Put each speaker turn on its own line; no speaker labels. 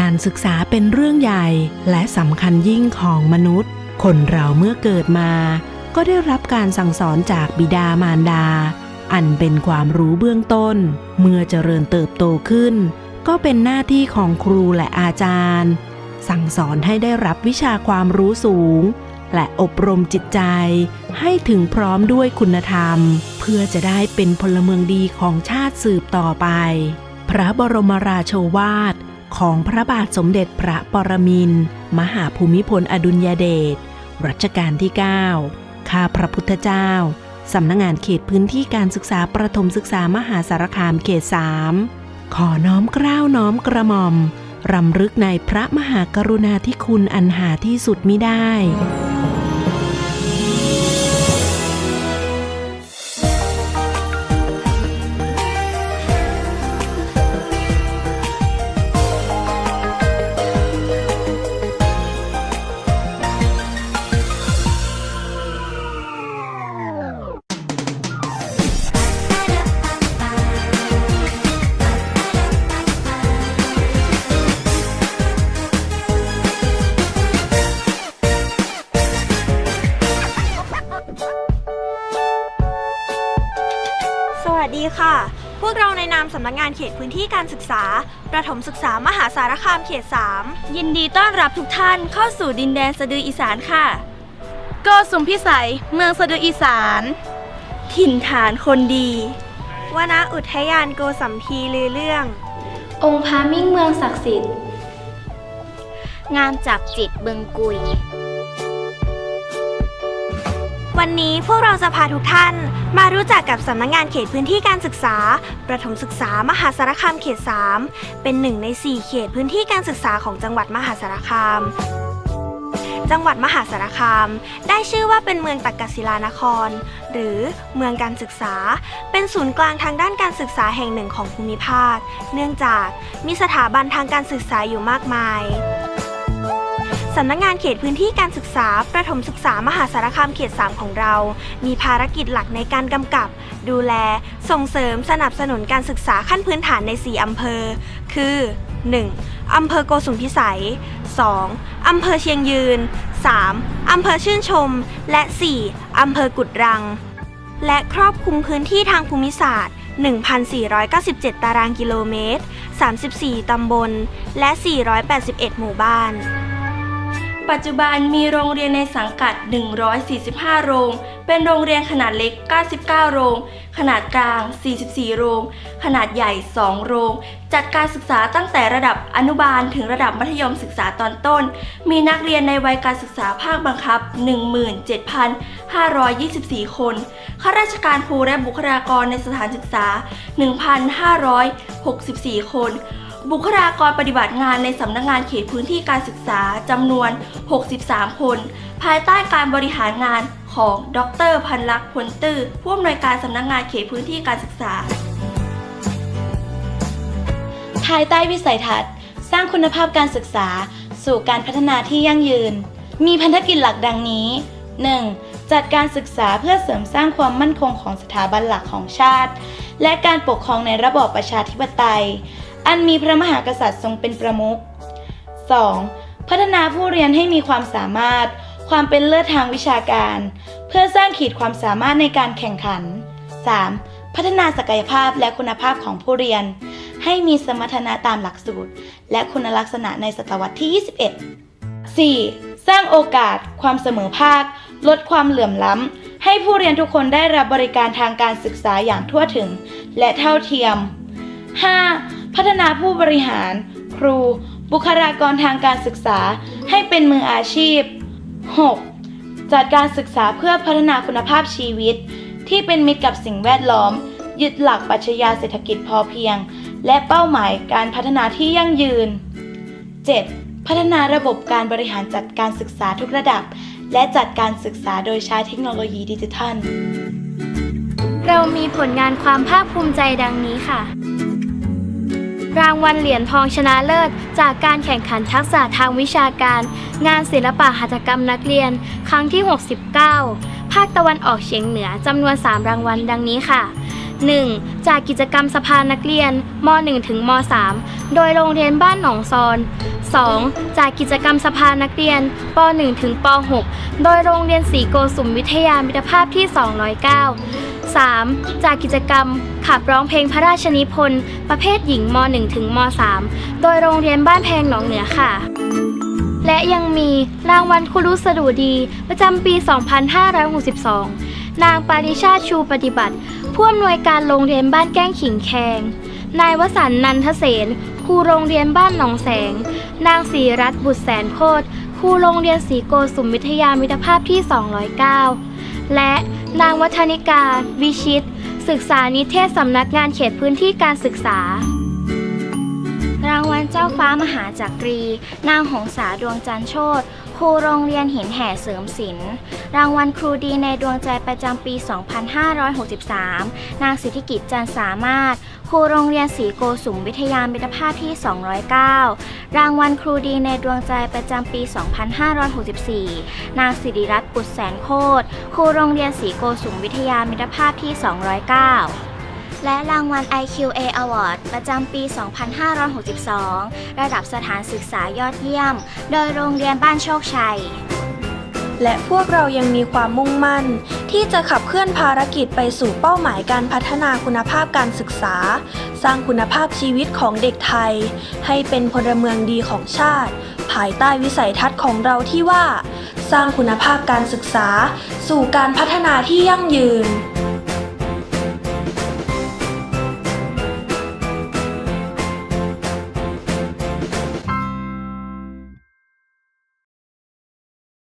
การศึกษาเป็นเรื่องใหญ่และสำคัญยิ่งของมนุษย์ คนเราเมื่อเกิดมา ก็ได้รับการสั่งสอนจากบิดามารดา อันเป็นความรู้เบื้องต้น เมื่อเจริญเติบโตขึ้น ก็เป็นหน้าที่ของครูและอาจารย์ สั่งสอนให้ได้รับวิชาความรู้สูง และอบรมจิตใจ ให้ถึงพร้อมด้วยคุณธรรม เพื่อจะได้เป็นพลเมืองดีของชาติสืบต่อไป พระบรมราโชวาท ของพระบาทสมเด็จพระปรมินทรมหาภูมิพลอดุลยเดชรัชกาลที่ 9 ข้าพระพุทธเจ้า สำนักงงานเขตพื้นที่การศึกษาประถมศึกษามหาสารคามเขต3ขอน้อมเกล้าวน้อมกระหม่อม รำลึกในพระมหากรุณาธิคุณอันหาที่สุดมิได้
ค่ะ พวกเราในนามสำนักงานเขตพื้นที่การศึกษา ประถมศึกษามหาสารคามเขต 3
ยินดีต้อนรับทุกท่านเข้าสู่ดินแดนสะดืออีสานค่ะ
โกสุมพิสัย เมืองสะดืออีสาน
ถิ่นฐานคนดี
วณอุทยานโกสัมพีลือเรื่อง
องค์พระมิ่งเมืองศักดิ์สิทธิ์
งามจากจิตเบิงกุย
วันนี้พวกเราจะพาทุกท่านมารู้จักกับสำนักงานเขตพื้นที่การศึกษา ประถมศึกษามหาสารคามเขต 3 เป็นหนึ่งใน 4 เขตพื้นที่การศึกษาของจังหวัดมหาสารคาม จังหวัดมหาสารคาม ได้ชื่อว่าเป็นเมืองตักกศิลานคร หรือเมืองการศึกษา เป็นศูนย์กลางทางด้านการศึกษาแห่งหนึ่งของภูมิภาค เนื่องจากมีสถาบันทางการศึกษาอยู่มากมายำนักงานเขตพื้นที่การศึกษา ประถมศึกษามหาสารคามเขต 3 ของเรา มีภารกิจหลักในการกำกับ ดูแล ส่งเสริมสนับสนุนการศึกษาขั้นพื้นฐานใน 4 อำเภอ คือ 1. อำเภอโกสุมพิสัย 2. อำเภอเชียงยืน 3. อำเภอชื่นชม และ 4. อำเภอกุดรัง และครอบคลุมพื้นที่ทางภูมิศาสตร์ 1,497 ตารางกิโลเมตร 34 ตำบล และ 481 หมู่บ้าน
ปัจจุบันมีโรงเรียนในสังกัด 145 โรง เป็นโรงเรียนขนาดเล็ก 99 โรง ขนาดกลาง 44 โรง ขนาดใหญ่ 2 โรง จัดการศึกษาตั้งแต่ระดับอนุบาลถึงระดับมัธยมศึกษาตอนต้น มีนักเรียนในวัยการศึกษาภาคบังคับ 17,524 คน ข้าราชการครูและบุคลากรในสถานศึกษา 1,564 คน บุคลากรปฏิบัติงานในสำนักงานเขตพื้นที่การศึกษาจำนวน 63 คน ภายใต้การบริหารงานของดรพันลักษณ์พลตื้อผู้อำนวยการสำนักงานเขตพื้นที่การศึกษา
ภายใต้วิสัยทัศน์ สร้างคุณภาพการศึกษา สู่การพัฒนาที่ยั่งยืน มีพันธกิจหลักดังนี้ 1. จัดการศึกษาเพื่อเสริมสร้างความมั่นคงของสถาบันหลักของชาติ และการปกครองในระบอบประชาธิปไตย อันมีพระมหากษัตริย์ทรงเป็นประมุข 2. พัฒนาผู้เรียนให้มีความสามารถ ความเป็นเลิศทางวิชาการ เพื่อสร้างขีดความสามารถในการแข่งขัน 3. พัฒนาศักยภาพและคุณภาพของผู้เรียน ให้มีสมรรถนะตามหลักสูตร และคุณลักษณะในศตวรรษที่ 21 4. สร้างโอกาส ความเสมอภาค ลดความเหลื่อมล้ำ ให้ผู้เรียนทุกคนได้รับบริการทางการศึกษาอย่างทั่วถึง และเท่าเทียม 5. พัฒนาผู้บริหาร ครู บุคลากรทางการศึกษาให้เป็นมืออาชีพ 6. จัดการศึกษาเพื่อพัฒนาคุณภาพชีวิต ที่เป็นมิตรกับสิ่งแวดล้อม ยึดหลักปรัชญาเศรษฐกิจพอเพียง และเป้าหมายการพัฒนาที่ยั่งยืน 7. พัฒนาระบบการบริหารจัดการศึกษาทุกระดับ และจัดการศึกษาโดยใช้เทคโนโลยีดิจิทัล
เรามีผลงานความภาคภูมิใจดังนี้ค่ะ รางวัลเหรียญทองชนะเลิศ จากการแข่งขันทักษะทางวิชาการ งานศิลปะหัตถกรรมนักเรียน ครั้งที่ 69 ภาคตะวันออกเฉียงเหนือจำนวน 3 รางวัลดังนี้ค่ะ 1. จากกิจกรรมสภานักเรียนม .1 ถึงม .3 โดยโรงเรียนบ้านหนองซอน 2. จากกิจกรรมสภานักเรียนป .1 ถึงป .6 โดยโรงเรียนศรีโกสุมวิทยามิตรภาพที่ 209 3. จากกิจกรรมขับร้องเพลงพระราชนิพนธ์ประเภทหญิงม .1 ถึงม .3 โดยโรงเรียนบ้านแพงหนองเหนือค่ะ และยังมีรางวัลครูรุสดุดี ประจำปี 2562 นางปาริชาชูปฏิบัติ ผู้อำนวยการโรงเรียนบ้านแก้งขิงแคง นายวสันต์นันทเสนครูโรงเรียนบ้านหนองแสง นางศรีรัตน์บุตรแสนโคตรครูโรงเรียนศรีโกสุมวิทยามิตรภาพที่ 209 และนางวัฒนิกา วิชิต ศึกษานิเทศสำนักงานเขตพื้นที่การศึกษา
รางวัลเจ้าฟ้ามหาจักรี นางหงษาดวงจันทร์โชต รูโรงเรียนหินแห่เสริมศิลป์รางวัลครูดีในดวงใจประจำปี 2563 นางสิทธิกิจจันทร์สามารถ ครูโรงเรียนศรีโกสุมวิทยามิตรภาพที่ 209 รางวัลครูดีในดวงใจประจำปี 2564 นางสิริรัตน์ปุตแสนโคตร ครูโรงเรียนศรีโกสุมวิทยามิตรภาพที่ 209 และรางวัล IQA Award ประจำปี 2562 ระดับสถานศึกษายอดเยี่ยม โดยโรงเรียนบ้านโชคชัย
และพวกเรายังมีความมุ่งมั่น ที่จะขับเคลื่อนภารกิจไปสู่เป้าหมายการพัฒนาคุณภาพการศึกษา สร้างคุณภาพชีวิตของเด็กไทย ให้เป็นพลเมืองดีของชาติ ภายใต้วิสัยทัศน์ของเราที่ว่า สร้างคุณภาพการศึกษา สู่การพัฒนาที่ยั่งยืน